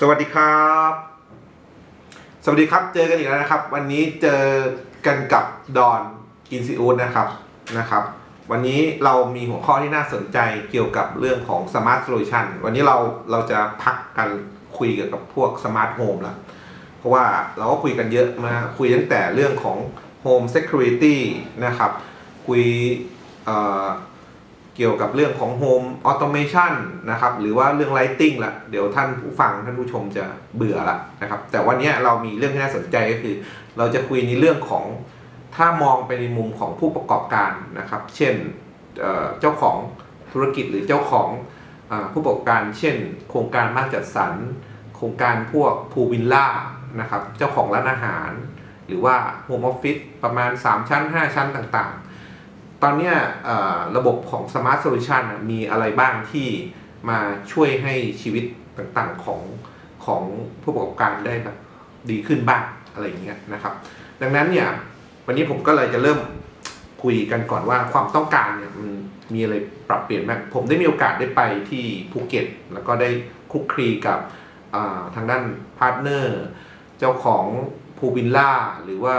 สวัสดีครับ สวัสดีครับ เจอกันอีกแล้วนะครับ วันนี้เจอกันกับดอนกินซีอูดนะครับนะครับ วันนี้เรามีหัวข้อที่น่าสนใจเกี่ยวกับเรื่องของ Smart Solution วันนี้เราเราจะพักกันคุยเกี่ยวกับพวก Smart Home ละเพราะว่าเราก็คุยกันเยอะมาคุยตั้งแต่เรื่องของ Home Security นะครับ คุย เกี่ยวกับเรื่องของ Home Automation นะครับ หรือว่าเรื่อง Lighting ละเดี๋ยวท่านผู้ฟังท่านผู้ชมจะเบื่อละนะครับ แต่วันนี้เรามีเรื่องที่น่าสนใจก็คือ เราจะคุยในเรื่องของถ้ามองไปในมุมของผู้ประกอบการนะครับ เช่นเจ้าของธุรกิจหรือเจ้าของอผู้ประกอบการ เช่น โครงการบ้านจัดสรร โครงการพวกพูวิลล่านะครับ เจ้าของร้านอาหาร หรือว่าโฮมออฟฟิศประมาณ 3 ชั้น 5 ชั้นต่างๆ ตอนนี้ระบบของ Smart Solution น่ะมีอะไรบ้างที่มาช่วยให้ชีวิตต่างๆของของผู้ประกอบการได้แบบดีขึ้นบ้างอะไรอย่างเงี้ยนะครับ ดังนั้นเนี่ยวันนี้ผมก็เลยจะเริ่มคุยกันก่อนว่าความต้องการเนี่ยมันมีอะไรปรับเปลี่ยนบ้างผมได้มีโอกาสได้ไปที่ภูเก็ต แล้วก็ได้คลุกคลีกับทางด้านพาร์ทเนอร์ เจ้าของพูวิลล่าหรือว่า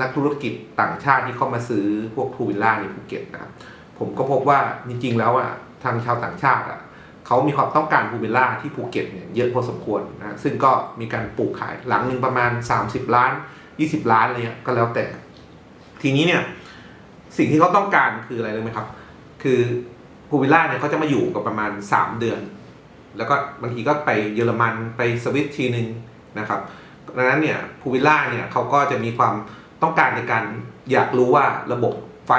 นักธุรกิจต่างชาติที่เข้ามาซื้อพวกพูวิลล่าในภูเก็ตนะครับผมก็พบว่าจริงๆแล้วอะทางชาวต่างชาติอะเขามีความต้องการพูวิลล่าที่ภูเก็ตเนี่ยเยอะพอสมควรนะซึ่งก็มีการปลูกขายหลังหนึ่งประมาณ 30 ล้าน 20 ล้านอะไรเงี้ยก็แล้วแต่ ทีนี้เนี่ยสิ่งที่เขาต้องการคืออะไรรู้ไหมครับ คือพูวิลล่าเนี่ยเขาจะมาอยู่กับประมาณ 3 เดือน แล้วก็บางทีก็ไปเยอรมันไปสวิตทีหนึ่งนะครับดังนั้นเนี่ยพูวิลล่าเนี่ยเขาก็จะมีความ ต้องการในการอยากรู้ว่าระบบไฟ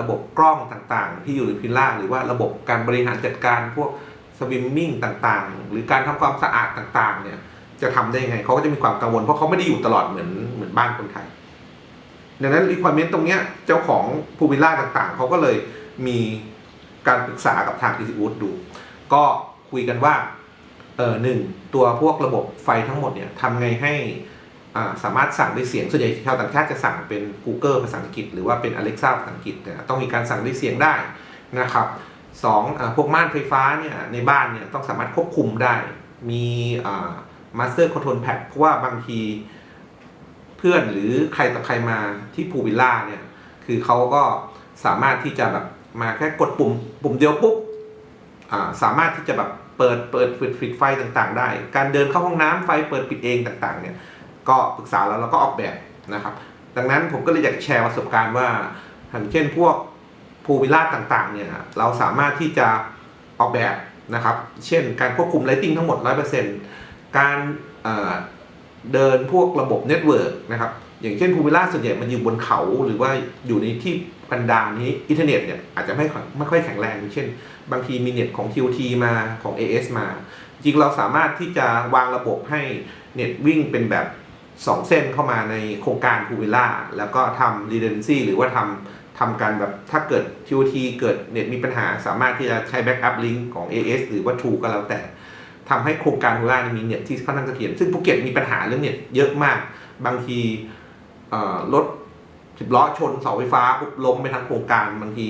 ระบบกล้องต่างๆ ที่อยู่ในพิลล่าหรือว่าระบบการบริหารจัดการพวกสวิมมิ่งต่างๆ หรือการทำความสะอาดต่างๆ เนี่ย จะทำได้ยังไงเขาก็จะมีความกังวลเพราะเขาไม่ได้อยู่ตลอดเหมือนเหมือนบ้านคนไทยดังนั้น requirement ตรงเนี้ยเจ้าของพูวิลล่าต่างๆ เขาก็เลยมีการปรึกษากับทาง e ี w ูดดู ก็คุยกันว่าเออหนึ่งตัวพวกระบบไฟทั้งหมดเนี่ยทำไงให้ สามารถสั่งด้วยเสียงส่วนใหญ่ชาวต่างชาติจะสั่งเป็น Google ภาษาอังกฤษหรือว่าเป็น Alexa ภาษาอังกฤษแต่ต้องมีการสั่งด้วยเสียงได้นะครับสองอพวกม่านไฟฟ้าเนี่ยในบ้านเนี่ยต้องสามารถควบคุมได้ มีอ่า Master Control Pad เพราะว่าบางทีเพื่อนหรือใครต่อใครมาที่พูวิลล่าเนี่ยคือเขาก็สามารถที่จะแบบมาแค่กดปุ่มปุ่มเดียวปุ๊บสามารถที่จะแบบเปิดเปิดปิดปิดไฟต่างๆ ได้ การเดินเข้าห้องน้ำไฟเปิดปิดเองต่างๆเนี่ย ก็ปรึกษาแล้วเราก็ออกแบบนะครับ ดังนั้นผมก็เลยอยากแชร์ประสบการณ์ว่าอย่างเช่นพวกพูวิลล่าต่างๆเนี่ยเราสามารถที่จะออกแบบนะครับ เช่นการควบคุมไลติ้งทั้งหมด 100%การเเดินพวกระบบเน็ตเวิร์กนะครับ อย่างเช่นพูวิลล่าส่วนใหญ่มันอยู่บนเขาหรือว่าอยู่ในที่กันดารนี้อินเทอร์เน็ตเนี่ยอาจจะไม่ค่อยไม่ค่อยแข็งแรง เช่น บางทีมีเน็ตของ TOT มาของ AS มา จริงเราสามารถที่จะวางระบบให้เน็ตวิ่งเป็นแบบ 2 เส้นเข้ามาในโครงการพูวิลล่าแล้วก็ทำ redundancy หรือว่าทำทำการแบบถ้าเกิด TOT เกิดเน็ตมีปัญหาสามารถที่จะใช้ backup link ของ AS หรือว่า True ก็แล้วแต่ทำให้โครงการพูวิลล่ามีเน็ตที่ค่อนข้างเสถียรซึ่งภูเก็ตมีปัญหาเรื่องเน็ตเยอะมาก บางทีรถสิบล้อชนเสาไฟฟ้าปุ๊บล้มไปทั้งโครงการบางที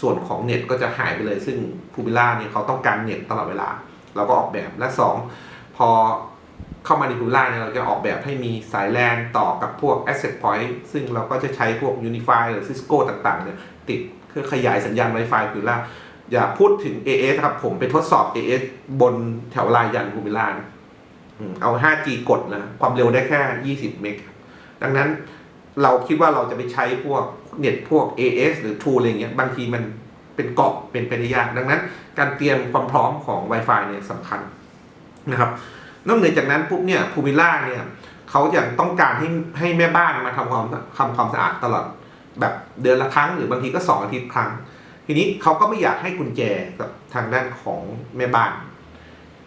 ส่วนของเน็ตก็จะหายไปเลย ซึ่งพูวิลล่าเนี่ยเขาต้องการเน็ตตลอดเวลา เราก็ออกแบบและ 2 พอ เข้ามาในพูลล่าเนี่ยเราจะออกแบบให้มีสายแลนต่อกับพวก Asset Point ซึ่งเราก็จะใช้พวก Unify หรือ Cisco ต่างๆเนี่ยติดเพื่อขยายสัญญาณ Wi-Fi พูลล่าอย่าพูดถึง AS ครับผมไปทดสอบ AS บนแถวลายยันพูวิลล่านะเอา 5G กดนะความเร็วได้แค่ 20 เมกดังนั้นเราคิดว่าเราจะไปใช้พวกเน็ตพวก AS หรือ True อะไรเงี้ยบางทีมันเป็นเกาะเป็นไปได้ยาก ดังนั้น การเตรียมความพร้อมของ Wi-Fi เนี่ยสำคัญนะครับ นอกเหนือจากนั้นปุ๊บเนี่ยพูวิลล่าเนี่ยเขาอยังต้องการให้ให้แม่บ้านมาทำความทำความสะอาดตลอดแบบเดือนละครั้งหรือบางทีก็2องอาทิตย์ครั้ง ทีนี้เขาก็ไม่อยากให้กุญแจกับทางด้านของแม่บ้าน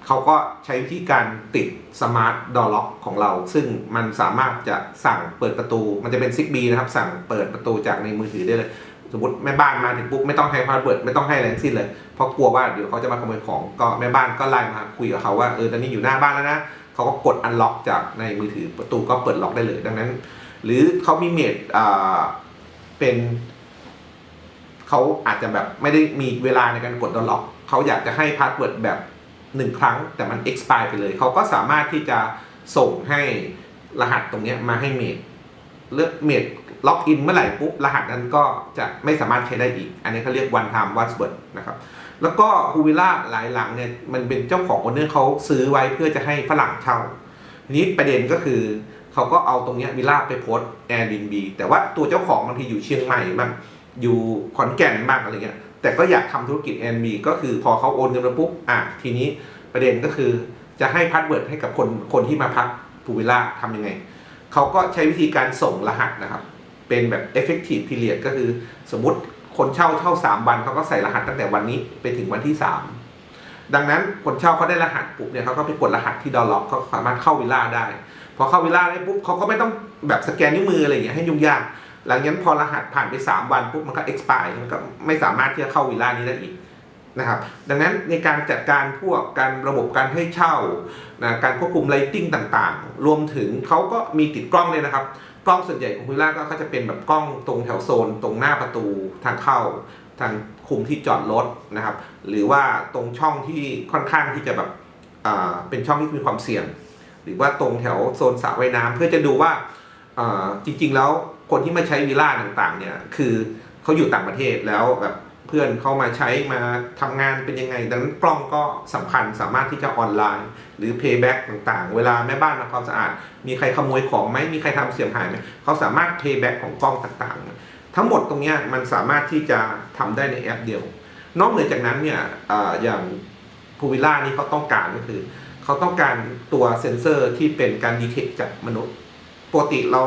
เขาก็ใช้วิธีการติดสมาร์ทดอล็อกของเรา ซึ่งมันสามารถจะสั่งเปิดประตู มันจะเป็นซิกบีนะครับ สั่งเปิดประตูจากในมือถือได้เลย มมติแม่บ้านมาถึงปุ๊บไม่ต้องให้พาสเวิร์ดไม่ต้องให้อะไรทั้งสิ้นเลยเพราะกลัวว่าเดี๋ยวเขาจะมาขโมยของก็แม่บ้านก็ไลน์มาคุยกับเขาว่าเออตอนนี้อยู่หน้าบ้านแล้วนะเขาก็กดอันล็อกจากในมือถือประตูก็เปิดล็อกได้เลย ดังนั้น หรือเขามีเมดอ่าเป็นเขาอาจจะแบบไม่ได้มีเวลาในการกดดอลล็อกเขาอยากจะให้พาสเวิร์ดแบบหนึ่งครั้ง แต่มัน expire ไปเลย เขาก็สามารถที่จะส่งให้รหัสตรงนี้มาให้เมดเลือกเมด ล็อกอินเมื่อไหร่ปุ๊บรหัสนั้นก็จะไม่สามารถใช้ได้อีก อันนี้เขาเรียก one time password นะครับแล้วก็ฮูวิล่าหลายหลังเนี่ยมันเป็นเจ้าของโอเนอร์เขาซื้อไว้เพื่อจะให้ฝรั่งเช่าทีนี้ประเด็นก็คือเขาก็เอาตรงนี้วิลล่าไปโพสแอร์บินบีแต่ว่าตัวเจ้าของบางทีอยู่เชียงใหม่บ้างอยู่ขอนแก่นบ้างอะไรเงี้ยแต่ก็อยากทำธุรกิจแอนบีก็คือพอเขาโอนเงินมาปุ๊บอะทีนี้ประเด็นก็คือจะให้พาสเวิร์ดให้กับคนคนที่มาพักพูวิลล่าทำยังไงเขาก็ใช้วิธีการส่งรหัสนะครับ เป็นแบบ effective period ก็คือสมมติคนเช่าเช่า 3 วันเขาก็ใส่รหัสตั้งแต่วันนี้ไปถึงวันที่ 3 ดังนั้นคนเช่าเขาได้รหัสปุ๊บเนี่ยเขาก็ไปกดรหัสที่ดอลล็อกเขาสามารถเข้าวิลล่าได้พอเข้าวิลล่าได้ปุ๊บเขาก็ไม่ต้องแบบสแกนนิ้วมืออะไรอย่างเงี้ยให้ยุ่งยากหลังจากนั้นพอรหัสผ่านไป 3 วันปุ๊บมันก็ expire มันก็ไม่สามารถที่จะเข้าวิลล่านี้ได้อีก นะครับดังนั้นในการจัดการพวกการระบบการให้เช่านะการควบคุมไลติ้งต่างๆ รวมถึงเขาก็มีติดกล้องเลยนะครับ กล้องส่วนใหญ่ของวิลล่าก็เขาจะเป็นแบบกล้องตรงแถวโซน ตรงหน้าประตูทางเข้า ทางคุมที่จอดรถนะครับ หรือว่าตรงช่องที่ค่อนข้างที่จะแบบเป็นช่องที่มีความเสี่ยง หรือว่าตรงแถวโซนสระว่ายน้ำเพื่อจะดูว่าจริงๆแล้วคนที่มาใช้วิลล่าต่างๆเนี่ยคือเขาอยู่ต่างประเทศแล้วแบบ เพื่อนเข้ามาใช้มาทำงานเป็นยังไง ดังนั้นกล้องก็สำคัญสามารถที่จะออนไลน์ หรือ payback ต่างๆ เวลาแม่บ้านทำความสะอาด มีใครขโมยของไหมมีใครทำเสียหายไหมเขาสามารถ payback ของกล้องต่างๆ ทั้งหมดตรงนี้มันสามารถที่จะทำได้ในแอปเดียว นอกเหนือจากนั้นเนี่ยออย่างพูวิล่านี่เขาต้องการก็คือ เขาต้องการตัวเซ็นเซอร์ที่เป็นการดีเทคจากมนุษย์ปกติเรา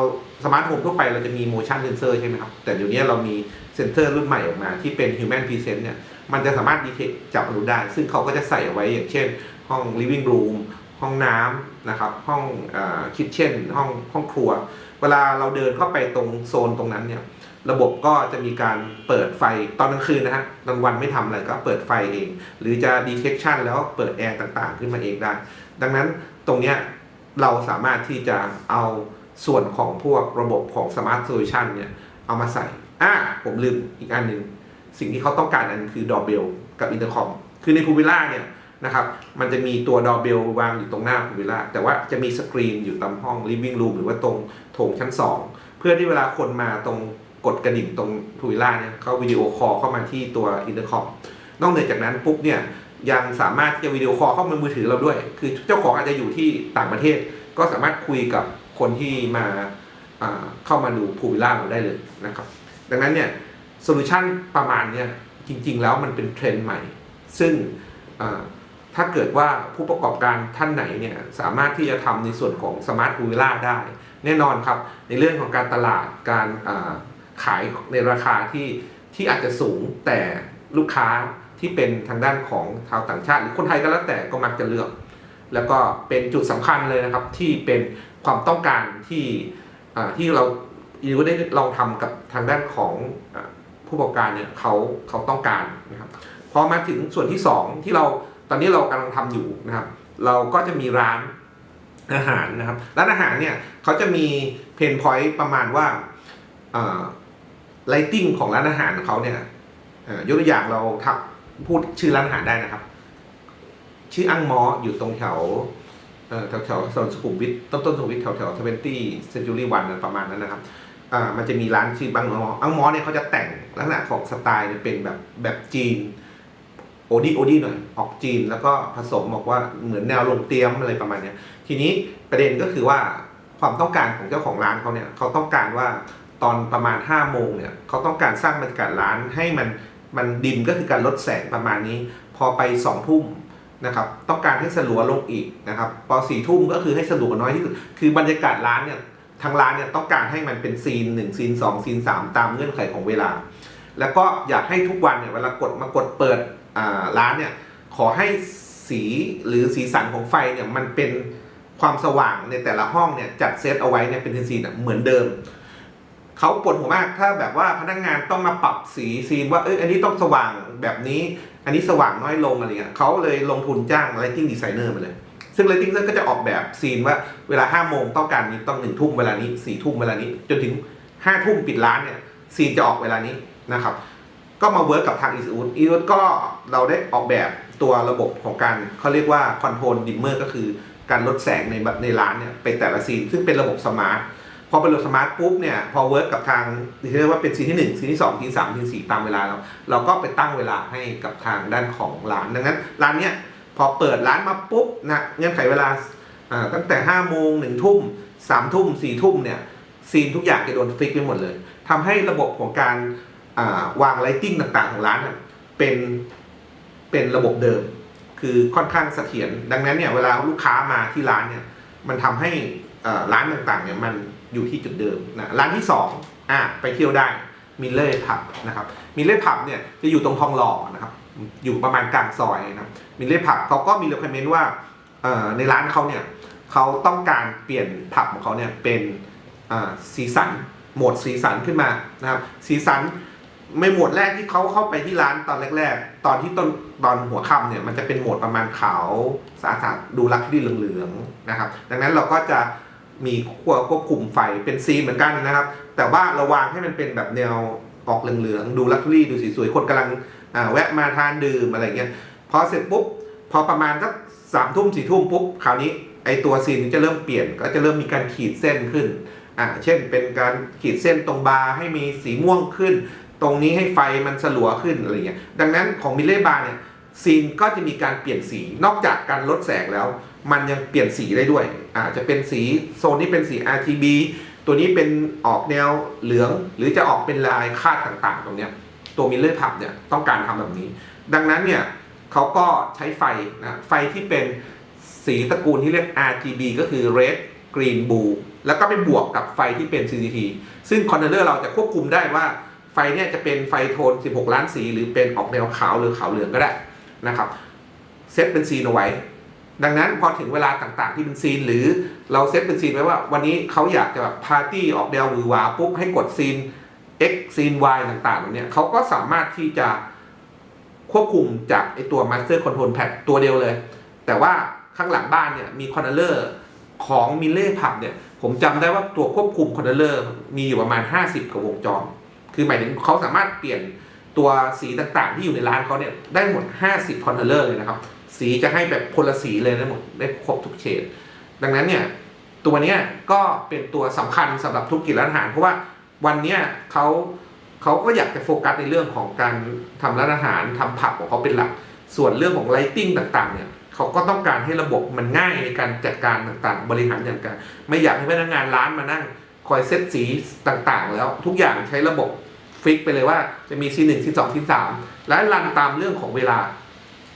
สมาร์ทโฮมทั่วไปเราจะมี motion sensor ใช่ไหมครับ แต่เดี๋ยวนี้เรามี เซ็นเซอร์รุ่นใหม่ออกมาที่เป็น human presence เนี่ยมันจะสามารถดีเทคจับมนุได้ ซึ่งเขาก็จะใส่เอาไว้อย่างเช่น ห้อง living room ห้องน้ำนะครับ ห้องคิทเช่นห้องห้องครัว เวลาเราเดินเข้าไปตรงโซนตรงนั้นเนี่ยระบบก็จะมีการเปิดไฟตอนกลางคืนนะฮะกลางวันไม่ทำอะไรก็เปิดไฟเอง หรือจะ detection แล้วเปิดแอร์ต่างๆ ขึ้นมาเองได้ ดังนั้นตรงเนี้ยเราสามารถที่จะเอาส่วนของพวกระบบของ Smart Solution เนี่ยเอามาใส่ อะผมลืมอีกอันหนึ่งสิ่งที่เขาต้องการอันคือดอเบลกับอินเตอร์คอม คือในพูวิล่าเนี่ยนะครับ มันจะมีตัวดอเบลวางอยู่ตรงหน้าพูวิล่าแต่ว่าจะมีสกรีนอยู่ตามห้อง living room หรือว่าตรงโถงชั้น 2 เพื่อที่เวลาคนมาตรงกดกระดิ่งตรงพูวิล่าเนี่ยเขาวิดีโอคอลเข้ามาที่ตัวอินเตอร์คอม นอกเหนือจากนั้นปุ๊บเนี่ยยังสามารถที่จะวิดีโอคอลเข้ามามือถือเราด้วย คือเจ้าของอาจจะอยู่ที่ต่างประเทศ ก็สามารถคุยกับคนที่มาอ่าเข้ามาดูพูวิล่าเราได้เลยนะครับ ดังนั้นเนี่ยโซลูชันประมาณเนี่ยจริง ๆ แล้วมันเป็นเทรนด์ใหม่ ซึ่งถ้าเกิดว่าผู้ประกอบการท่านไหนเนี่ยสามารถที่จะทำในส่วนของสมาร์ทพูวิล่าได้ แน่นอนครับในเรื่องของการตลาดการขายในราคาที่ที่อาจจะสูงแต่ลูกค้าที่เป็นทางด้านของชาวต่างชาติ หรือคนไทยก็แล้วแต่ก็มักจะเลือก แล้วก็เป็นจุดสำคัญเลยนะครับที่เป็นความต้องการที่ที่เรา อีก็ได้ลองทำกับทางด้านของผู้ประกอบการเนี่ยเขาเขาต้องการนะครับพอมาถึงส่วนที่สองที่เราตอนนี้เรากำลังทำอยู่นะครับ เราก็จะมีร้านอาหารนะครับ ร้านอาหารเนี่ยเขาจะมีเพนพอยต์ประมาณว่าไลติ้งของร้านอาหารของเขาเนี่ยยกตัวอย่างเราทับพูดชื่อร้านอาหารได้นะครับ ชื่ออังมออยู่ตรงแถว แถวแถวโซนสุขุมวิทต้นต้นสุขุมวิทแถวแถวทเวนตี้เซนจูรี่วันประมาณนั้นนะครับอ่ามันจะมีร้านชื่อบังมออังมอเนี่ยเขาจะแต่งลักษณะของสไตล์เนี่ยเป็นแบบแบบจีนโอดีโอดีหน่อยออกจีนแล้วก็ผสมบอกว่าเหมือนแนวลงเตียมอะไรประมาณนี้ทีนี้ประเด็นก็คือว่าความต้องการของเจ้าของร้านเขาเนี่ยเขาต้องการว่าตอนประมาณ5้าโมงเนี่ยเขาต้องการสร้างบรรยากาศร้านให้มันมันดิมก็คือการลดแสงประมาณนี้ พอไป2องทุ่ม นะครับต้องการให้สลัวลงอีกนะครับพอสี่ทุ่มก็คือให้สลัวน้อยที่สุดคือบรรยากาศร้านเนี่ยทางร้านเนี่ยต้องการให้มันเป็นซีน1ซีน2ซีน3ตามเงื่อนไขของเวลา แล้วก็อยากให้ทุกวันเนี่ยเวลากดมากดเปิดร้านเนี่ยขอให้สีหรือสีสันของไฟเนี่ยมันเป็นความสว่างในแต่ละห้องเนี่ยจัดเซตเอาไว้เนี่ยเป็นซีนเหมือนเดิมเขาปวดหัวมากถ้าแบบว่าพนักงานต้องมาปรับสีซีนว่าเอ้ยอันนี้ต้องสว่างแบบนี้ อันนี้สว่างน้อยลงอะไรเงี้ยเขาเลยลงทุนจ้าง lighting designer มาเลย ซึ่ง lighting designer ก็จะออกแบบซีนว่าเวลา5้าโมงต้องการนี้ต้องหนึ่งทุ่มเวลานี้สี่ทุ่มเวลานี้ จนถึงห้าทุ่มปิดร้านเนี่ยซีนจะออกเวลานี้นะครับ ก็มาเวิร์กกับทางอีซูดอีซูดก็เราได้ออกแบบตัวระบบของการเขาเรียกว่าคอนโทรลดิมเมอร์ก็คือการลดแสงในในร้านเนี่ยเป็นแต่ละซีน ซึ่งเป็นระบบสมาร์ท พอเป็นระบบสมาร์ทปุ๊บเนี่ยพอเวิร์กกับทางที่เรียกว่าเป็นซีนที่หนึ่งซีนที่สองซีนสามซีนสี่ตามเวลาเราเราก็ไปตั้งเวลาให้กับทางด้านของร้านดังนั้นร้านเนี้ยพอเปิดร้านมาปุ๊บนะเงื่อนไขเวลาตั้งแต่ห้าโมงหนึ่งทุ่มสามทุ่มสี่ทุ่มเนี่ยซีนทุกอย่างจะโดนฟิกไปหมดเลยทำให้ระบบของการวางไลติ้งต่างๆของร้านเป็นเป็นระบบเดิม คือค่อนข้างเสถียรดังนั้นเนี่ยเวลาลูกค้ามาที่ร้านเนี่ยมันทำให้ร้านต่างๆเนี่ยมัน อยู่ที่จุดเดิมนะร้านที่สองอะไปเที่ยวได้มิลเลอร์ผับนะครับมิลเลอร์ผับเนี่ยจะอยู่ตรงทองหล่อนะครับอยู่ประมาณกลางซอยนะครับมิลเลอร์ผับเขาก็มีเรคคอมเมนต์ว่าในร้านเขาเนี่ยเขาต้องการเปลี่ยนผับของเขาเนี่ยเป็นสีสันโหมดสีสันขึ้นมานะครับสีสันไม่โหมดแรกที่เขาเข้าไปที่ร้านตอนแรก ๆ ตอนที่ต้นตอนหัวค่ำเนี่ยมันจะเป็นโหมดประมาณขาวสะอาดดูลักที่เหลืองๆนะครับ ดังนั้นเราก็จะ มีควบควบคุมไฟเป็นซีนเหมือนกันนะครับ แต่ว่าเราวางให้มันเป็นแบบแนวออกเหลืองๆ ดูลักที่ดูสวยๆคนกำลังแวะมาทานดื่มอะไรเงี้ยพอเสร็จปุ๊บ พอประมาณสักสามทุ่มสี่ทุ่มปุ๊บคราวนี้ไอตัวซีนจะเริ่มเปลี่ยนก็จะเริ่มมีการขีดเส้นขึ้นอ่าเช่นเป็นการขีดเส้นตรงบาร์ให้มีสีม่วงขึ้น ตรงนี้ให้ไฟมันสลัวขึ้นอะไรเงี้ยดังนั้นของมิเล่บาร์เนี่ย ซีนก็จะมีการเปลี่ยนสีนอกจากการลดแสงแล้ว มันยังเปลี่ยนสีได้ด้วยอาจจะเป็นสีโซนนี้เป็นสี RGB ตัวนี้เป็นออกแนวเหลือง หรือจะออกเป็นลายคาดต่างๆ ตรงเนี้ยตัวมิเลอร์พับเนี่ยต้องการทำแบบนี้ ดังนั้นเนี่ยเขาก็ใช้ไฟนะไฟที่เป็นสีตระกูลที่เรียก RGB ก็คือ red green blue แล้วก็ไปบวกกับไฟที่เป็น CCT ซึ่งคอนเทนเนอร์เราจะควบคุมได้ว่าไฟเนี่ยจะเป็นไฟโทน 16 ล้านสี หรือเป็นออกแนวขาวหรือขาวเหลืองก็ได้ นะครับเซตเป็นซีนเอาไว้ ดังนั้นพอถึงเวลาต่างๆ ที่เป็นซีนหรือเราเซตเป็นซีนไว้ว่า วันนี้เขาอยากจะแบบปาร์ตี้ออกแนวหวือหวาปุ๊บให้กดซีน X ซีน Y ต่างๆตรงเนี้ยเขาก็สามารถที่จะควบคุมจากไอตัว Master Control Pad ตัวเดียวเลย แต่ว่าข้างหลังบ้านเนี่ยมีคอนเทนเนอร์ของมิเล่ผับเนี่ย ผมจำได้ว่าตัวควบคุมคอนเทนเนอร์มีอยู่ประมาณ 50กว่าวงจร คือหมายถึงเขาสามารถเปลี่ยน ตัวสีต่างๆ ที่อยู่ในร้านเขาเนี่ยได้หมด 50 คอนเทนเนอร์เลยนะครับ สีจะให้แบบคนละสีเลยได้หมดได้ครบทุกเฉดดังนั้นเนี่ยตัวเนี้ยก็เป็นตัวสำคัญสำหรับธุรกิจร้านอาหาร เพราะว่าวันเนี้ยเขาเขาก็อยากจะโฟกัสในเรื่องของการทำร้านอาหารทำผับของเขาเป็นหลัก ส่วนเรื่องของไลติ้งต่างๆเนี่ยเขาก็ต้องการให้ระบบมันง่ายในการจัดการต่างๆ บริหารจัดการ ไม่อยากให้พนักงานร้านมานั่ง คอยเซตสีต่างๆ แล้วทุกอย่างใช้ระบบ ฟิกไปเลยว่าจะมีซีหนึ่งซีสองซีสามและรันตามเรื่องของเวลา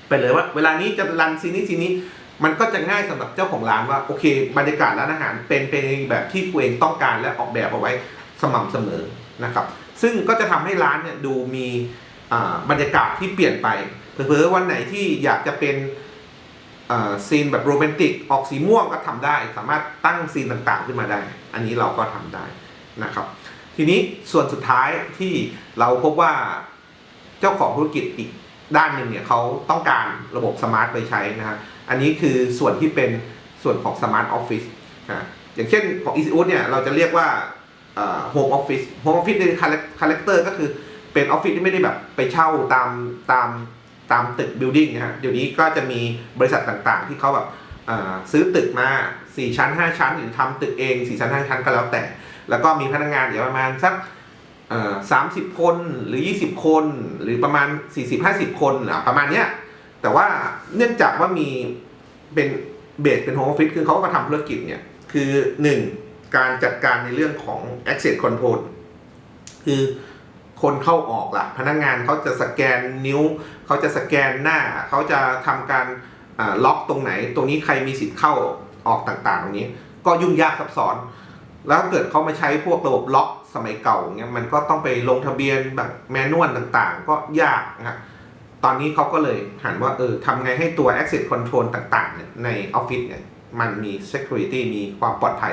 ไปเลยว่า เวลานี้จะรันซีนี้ซีนี้ มันก็จะง่ายสำหรับเจ้าของร้านว่าโอเค บรรยากาศร้านอาหารเป็นเป็นแบบที่ตัวเองต้องการและออกแบบเอาไว้สม่ำเสมอนะครับ ซึ่งก็จะทำให้ร้านเนี่ยดูมีบรรยากาศที่เปลี่ยนไปเผลอๆวันไหนที่อยากจะเป็นซีนแบบโรแมนติกออกสีม่วงก็ทำได้ สามารถตั้งซีนต่างๆขึ้นมาได้ อันนี้เราก็ทำได้นะครับ ทีนี้ส่วนสุดท้ายที่เราพบว่าเจ้าของธุรกิจอีกด้านหนึ่งเนี่ยเขาต้องการระบบสมาร์ทไปใช้นะครับอันนี้คือส่วนที่เป็นส่วนของสมาร์ทออฟฟิศอย่างเช่นของ e c u เนี่ยเราจะเรียกว่าโฮมออฟฟิศโฮมออฟฟิศในคาแรคเตอร์ก็คือเป็นออฟฟิศที่ไม่ได้แบบไปเช่าตามตามตามตึกบิลดิ่งนะฮะเดี๋ยวนี้ก็จะมีบริษัทต่างๆ ที่เขาแบบซื้อตึกมา 4 ชั้น 5 ชั้น หรือทำตึกเอง 4 ชั้น 5 ชั้นก็แล้วแต่ แล้วก็มีพนักงานเดี๋ยวประมาณสักสามสิบคนหรือ20คน หรือประมาณ40-50คนอะประมาณเนี้ยแต่ว่าเนื่องจากว่ามีเป็นเบสเป็นโฮมออฟฟิศคือเขาก็ทำธุรกิจเนี่ย คือ 1. การจัดการในเรื่องของ access control คือคนเข้าออกล่ะพนักงานเขาจะสแกนนิ้ว เขาจะสแกนหน้า เขาจะทำการล็อกตรงไหน ตรงนี้ใครมีสิทธิ์เข้าออกต่างๆ ตรงนี้ ก็ยุ่งยากซับซ้อน แล้วถ้าเกิดเขามาใช้พวกระบบล็อกสมัยเก่าเงี้ยมันก็ต้องไปลงทะเบียนแบบแมนนวลต่างๆ ก็ยากนะครับตอนนี้เขาก็เลยหันว่าเออทำไงให้ตัว access control ต่างๆเนี่ยในออฟฟิศเนี่ยมันมี security มีความปลอดภัย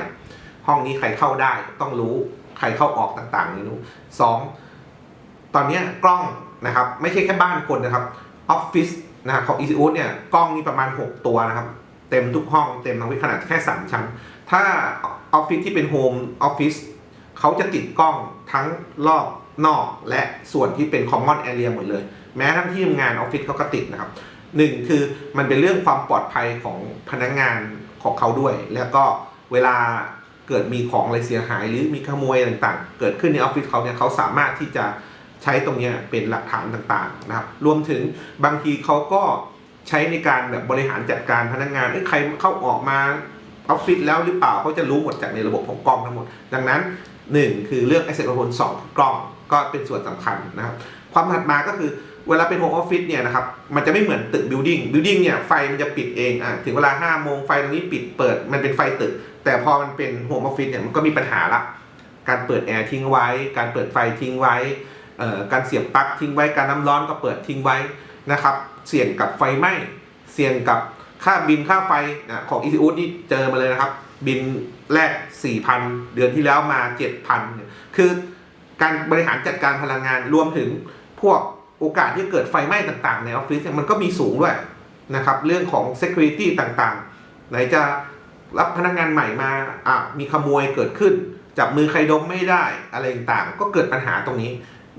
ห้องนี้ใครเข้าได้ต้องรู้ใครเข้าออกต่างๆนี่รู้สองตอนนี้กล้องนะครับ ไม่ใช่แค่บ้านคนนะครับออฟฟิศนะของ ECU เนี่ยกล้องนี่ประมาณ 6 ตัวนะครับ เต็มทุกห้องเต็มทั้งวิขนาดแค่ 3 ชั้น ถ้า ออฟฟิศที่เป็นโฮมออฟฟิศเขาจะติดกล้องทั้งรอบนอกและส่วนที่เป็น common area หมดเลย แม้ทั้งที่ทำงานออฟฟิศเขาก็ติดนะครับหนึ่งคือมันเป็นเรื่องความปลอดภัยของพนักงานของเขาด้วย แล้วก็เวลาเกิดมีของอะไรเสียหายหรือมีขโมยต่างๆ เกิดขึ้นในออฟฟิศเขาเนี่ยเขาสามารถที่จะใช้ตรงนี้เป็นหลักฐานต่างๆนะครับ รวมถึงบางทีเขาก็ใช้ในการแบบบริหารจัดการพนักงานเอ้ใครเข้าออกมา ออฟฟิศแล้วหรือเปล่าเขาจะรู้หมดจากในระบบของกล้องทั้งหมด ดังนั้นหนึ่งคือเรื่อง asset control สองกล้องก็เป็นส่วนสำคัญนะครับ ความถัดมาก็คือเวลาเป็นโฮมออฟฟิศเนี่ยนะครับ มันจะไม่เหมือนตึกบิ l ดิ้งบิ l ดิ้งเนี่ยไฟมันจะปิดเองอะถึงเวลา5้าโมงไฟตรงนี้ปิดเปิดมันเป็นไฟตึก แต่พอมันเป็นโฮมออฟฟิศเนี่ยมันก็มีปัญหาละการเปิดแอร์ทิ้งไว้ การเปิดไฟทิ้งไว้การเสียบปลั๊กทิ้งไว้การน้ำร้อนก็เปิดทิ้งไว้นะครับ เสี่ยงกับไฟไหม้เสี่ยงกับ ค่าบินค่าไฟนะของ ECU นี่เจอมาเลยนะครับ บินแรก 4,000 เดือนที่แล้วมา 7,000เนี่ยคือการบริหารจัดการพลังงานรวมถึงพวกโอกาสที่เกิดไฟไหม้ต่างๆ ในออฟฟิศเนี่ยมันก็มีสูงด้วยนะครับ เรื่องของ Security ต่างๆ ไหนจะรับพนักงานใหม่มาอะมีขโมยเกิดขึ้น จับมือใครดมไม่ได้อะไรต่างๆ ก็เกิดปัญหาตรงนี้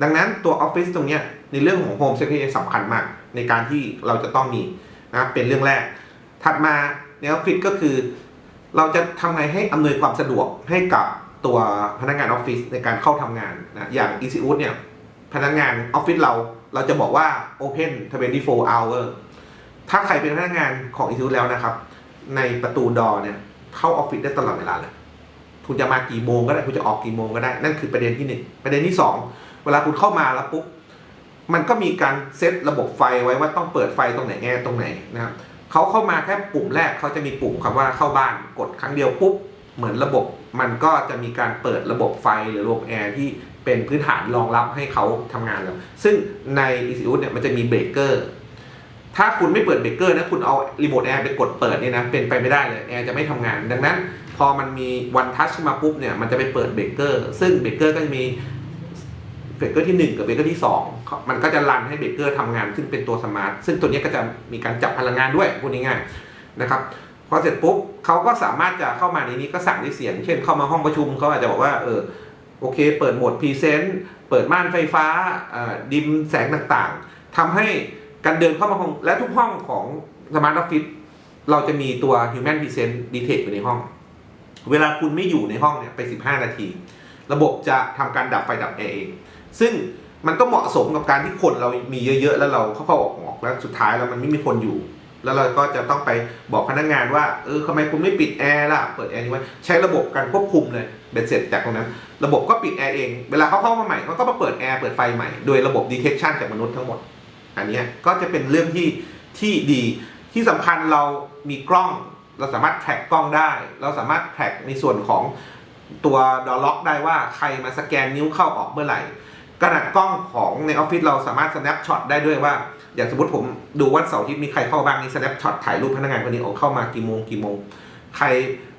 ดังนั้นตัวออฟฟิศตรงนี้ในเรื่องของ Home Security สำคัญมาก ในการที่เราจะต้องมีนะเป็นเรื่องแรก ถัดมาในออฟฟิศก็คือ เราจะทำไงให้อำนวยความสะดวกให้กับตัวพนักงานออฟฟิศในการเข้าทำงานนะอย่าง e c u เนี่ยพนักงานออฟฟิศเราเราจะบอกว่า Open 24 hour ถ้าใครเป็นพนักงานของ e c u แล้วนะครับ ในประตูดอเนี่ยเข้าออฟฟิศได้ตลอดเวลาเลยคุณจะมากี่โมงก็ได้คุณจะออกกี่โมงก็ได้ นั่นคือประเด็นที่หนึ่งประเด็นที่สองเวลาคุณเข้ามาแล้วปุ๊บมันก็มีการเซตระบบไฟไว้ว่าต้องเปิดไฟตรงไหนแอร์ตรงไหนนะครับ เขาเข้ามาแค่ปุ่มแรกเขาจะมีปุ่มคำว่าเข้าบ้านกดครั้งเดียวปุ๊บเหมือนระบบ มันก็จะมีการเปิดระบบไฟหรือระบบแอร์ที่เป็นพื้นฐานรองรับให้เขาทำงานแล้ว ซึ่งใน ECU เนี่ยมันจะมีเบรกเกอร์ถ้าคุณไม่เปิดเบรกเกอร์นะคุณเอารีโมทแอร์ไปกดเปิดเนี่ยนะเป็นไปไม่ได้เลยแอร์จะไม่ทำงาน ดังนั้น พอมันมีวันทัชมาปุ๊บเนี่ยมันจะไปเปิดเบรกเกอร์ซึ่งเบรกเกอร์ก็จะมี เบรกเกอร์ที่ 1 กับเบรกเกอร์ที่ 2 มันก็จะรันให้เบรกเกอร์ทำงาน ซึ่งเป็นตัวสมาร์ทซึ่งตัวนี้ก็จะมีการจับพลังงานด้วยพูดง่ายๆนะครับพอเสร็จปุ๊บเขาก็สามารถจะเข้ามาในนี้ก็สั่งด้วยเสียง เช่นเข้ามาห้องประชุมเขาอาจจะบอกว่าเออโอเค เปิดโหมดพรีเซนต์เปิดม่านไฟฟ้าดิมแสงต่างๆทำให้การเดินเข้ามาห้องและทุกห้องของสมาร์ทออฟฟิศเราจะมีตัว Human Presence Detect อยู่ในห้อง เวลาคุณไม่อยู่ในห้องเนี่ยไป 15 นาที ระบบจะทำการดับไฟดับแอร์เอง ซึ่งมันก็เหมาะสมกับการที่คนเรามีเยอะๆ แล้วเราเข้าๆออกๆแล้วสุดท้ายแล้วมันไม่มีคนอยู่ แล้วเราก็จะต้องไปบอกพนักงานว่าเออทำไมคุณไม่ปิดแอร์ล่ะเปิดแอร์นี้ไว้ใช้ระบบการควบคุมเลยเบ็ดเสร็จจากตรงนั้น ระบบก็ปิดแอร์เองเวลาเขาเข้ามาใหม่เขาก็มาเปิดแอร์เปิดไฟใหม่โดยระบบ detection จากมนุษย์ทั้งหมด อันนี้ก็จะเป็นเรื่องที่ที่ดีที่สำคัญเรามีกล้องเราสามารถแท็กกล้องได้ เราสามารถแท็กในส่วนของตัวดอล็อกได้ว่าใครมาสแกนนิ้วเข้าออกเมื่อไหร่ ขนาดกล้องของในออฟฟิศเราสามารถ snap shot ได้ด้วยว่า อย่างสมมติผมดูวันเสาร์อาที่มีใครเข้าบ้างนี่ snap shot ถ่ายรูปพนักงานคนนี้โอ้เข้ามากี่โมงกี่โมง ใคร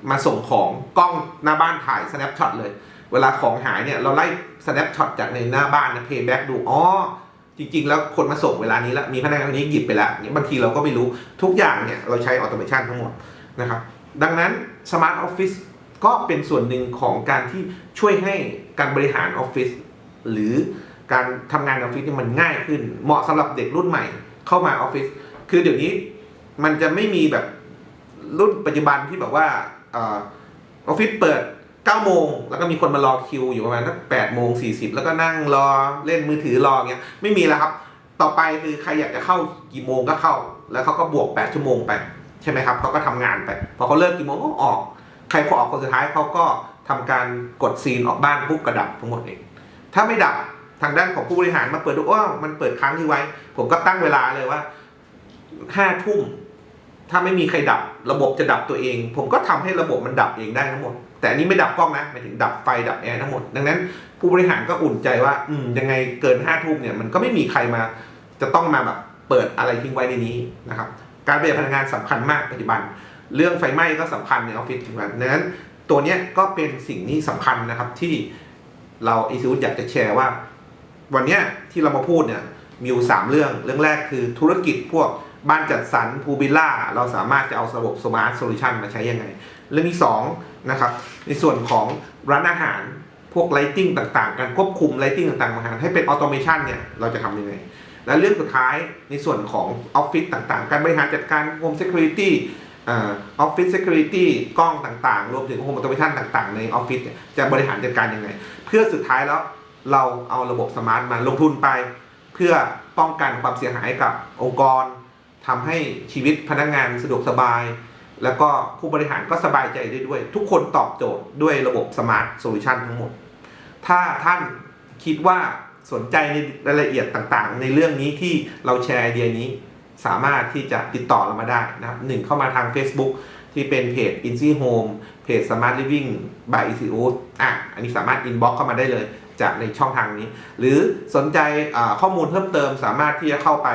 มาส่งของกล้องหน้าบ้านถ่าย snap shot เลย เวลาของหายเนี่ยเราไล่ snap shot จากในหน้าบ้านนะ payback ดูอ๋อจริง ๆ แล้วคนมาส่งเวลานี้แล้วมีพนักงานคนนี้หยิบไปแล้วเนี่ยบางทีเราก็ไม่รู้ทุกอย่างเนี่ยเราใช้ออโตเมชันทั้งหมดนะครับดังนั้น Smart Office ก็เป็นส่วนหนึ่งของการที่ช่วยให้การบริหารออฟฟิศ หรือการทำงานออฟฟิศเนี่มันง่ายขึ้น เหมาะสำหรับเด็กรุ่นใหม่ เข้ามาออฟฟิศคือเดี๋ยวนี้มันจะไม่มีแบบรุ่นปัจจุบันที่แบบว่าออฟฟิศเปิด9โมงแล้วก็มีคนมารอคิวอยู่ประมาณสัก8โมง40 แล้วก็นั่งรอเล่นมือถือรอเงี้ยไม่มีแล้วครับ ต่อไปคือใครอยากจะเข้ากี่โมงก็เข้า แล้วเขาก็บวก 8 ชั่วโมงไปใช่ไหมครับเขาก็ทำงานไป พอเขาเลิกกี่โมงก็ออก ใครพอออกคนสุดท้ายเขาก็ทำการกดซีนออกบ้านปุ๊บกระดับทั้งหมดเอง ถ้าไม่ดับทางด้านของผู้บริหารมาเปิดดูว่ามันเปิดค้างที่ไว้ ผมก็ตั้งเวลาเลยว่าห้าทุ่มถ้าไม่มีใครดับ ระบบจะดับตัวเอง ผมก็ทำให้ระบบมันดับเองได้ทั้งหมด แต่อันนี้ไม่ดับกล้องนะหมายถึงดับไฟดับแอร์ทั้งหมด ดังนั้น ผู้บริหารก็อุ่นใจว่าอืมยังไงเกินห้าทุ่มเนี่ยมันก็ไม่มีใครมา จะต้องมาแบบเปิดอะไรทิ้งไว้ในนี้นะครับ การประหยัดพลังงานสำคัญมากปัจจุบัน เรื่องไฟไหม้ก็สำคัญในออฟฟิศปัจจุบันดังนั้น ตัวเนี้ยก็เป็นสิ่งที่สำคัญนะครับที่ เราอีซูอยากจะแชร์ว่า วันนี้ที่เรามาพูดเนี่ยมีอยู่สามเรื่องเรื่องแรกคือธุรกิจพวกบ้านจัดสรรพูบิล่า เราสามารถจะเอาระบบสมาร์ทโซลูชันมาใช้ยังไง เรื่องที่สองนะครับในส่วนของร้านอาหารพวกไลติ้งต่างๆ การควบคุมไลติ้งต่างๆอาหารให้เป็นออโตเมชันเนี่ยเราจะทำยังไง และเรื่องสุดท้ายในส่วนของออฟฟิศต่างๆ การบริหารจัดการ Home Security ออฟฟิศ Security กล้องต่างๆ รวมถึง Home Automation ต่างๆ ในออฟฟิศจะบริหารจัดการยังไง เพื่อสุดท้ายแล้วเราเอาระบบสมาร์ทมาลงทุนไป เพื่อป้องกันความเสียหายกับองค์กรทำให้ชีวิตพนักงานสะดวกสบาย แล้วก็ผู้บริหารก็สบายใจได้ด้วย ทุกคนตอบโจทย์ด้วยระบบสมาร์ทโซลูชันทั้งหมด ถ้าท่านคิดว่าสนใจในรายละเอียดต่างๆ ในเรื่องนี้ที่เราแชร์ไอเดียนี้ สามารถที่จะติดต่อเรามาได้นะครับหนึ่งเข้ามาทาง Facebook ที่เป็นเพจ i n s y Home เพจ Smart Living by e c u อะอันนี้สามารถ inbox เข้ามาได้เลยจากในช่องทางนี้ หรือสนใจข้อมูลเพิ่มเติมสามารถที่จะเข้าไป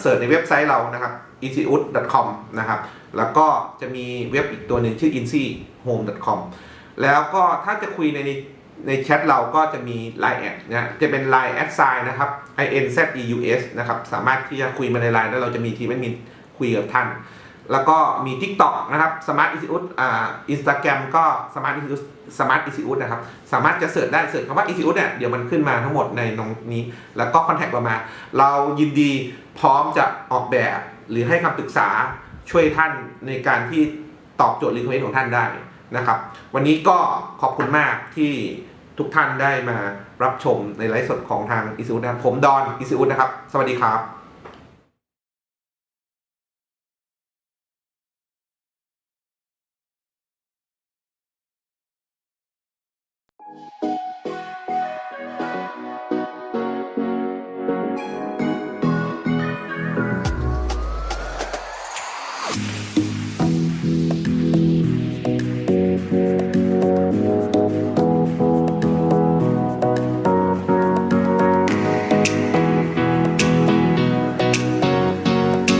เสิร์ชในเว็บไซต์เรานะครับ institute.com นะครับแล้วก็จะมีเว็บอีกตัวหนึ่งชื่อ insyhome.com แล้วก็ถ้าจะคุยใน ในแชทเราก็จะมี Line แอดนะจะเป็น Line แอดไซน์นะครับ i n z e u s นะครับ สามารถที่จะคุยมาใน Line แล้วเราจะมีทีมแอดมินคุยกับท่าน แล้วก็มี TikTok นะครับ Smart i s i u t อ่า Instagram ก็ Smart i s i u t Smart i s i u t นะครับ สามารถจะเสิร์ชได้เสิร์ชคำว่า i s i u t เนี่ยเดี๋ยวมันขึ้นมาทั้งหมดในตรงนี้ แล้วก็คอนแทคเรามา เรายินดีพร้อมจะออกแบบหรือให้คำปรึกษาช่วยท่านในการที่ตอบโจทย์รีเควสของท่านได้ นะครับ วันนี้ก็ขอบคุณมากที่ทุกท่านได้มารับชมในไลฟ์สดของทางอิสุนะครับผมดอนอิสุนะครับ สวัสดีครับ